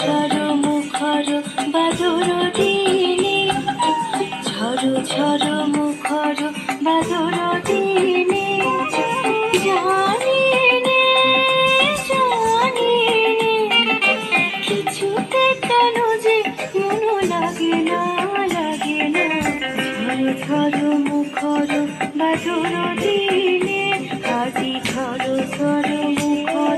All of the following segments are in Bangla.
ঝড়ো মুখর বাদর দিনে, ঝড়ো ঝড়ো মুখর বাদর দিনে জানি নে জানি নে কিছুতে কেন যে মন লাগে না লাগে না, ঝড়ো ঝড়ো মুখর বাদর দিনে আজি ঝড়ো ঝড়ো মুখর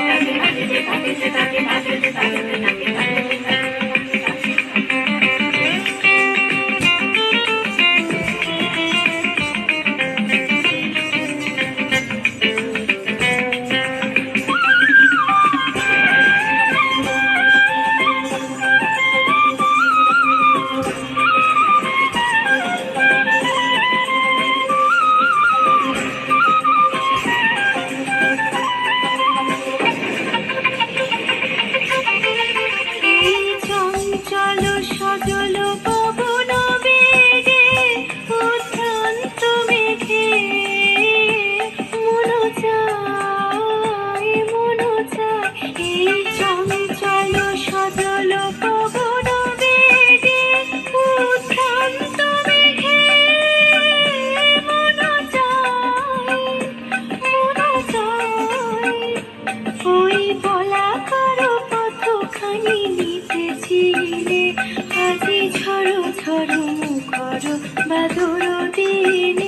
धुरो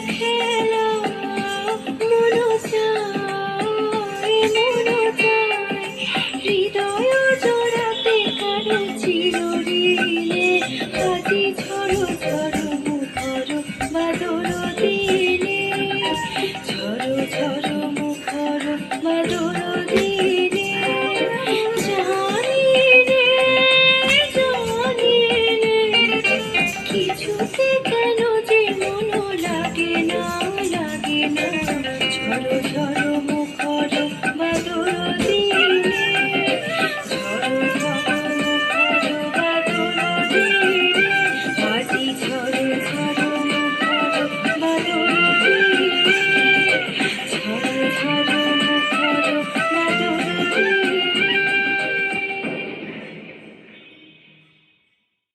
you can't. Thank you.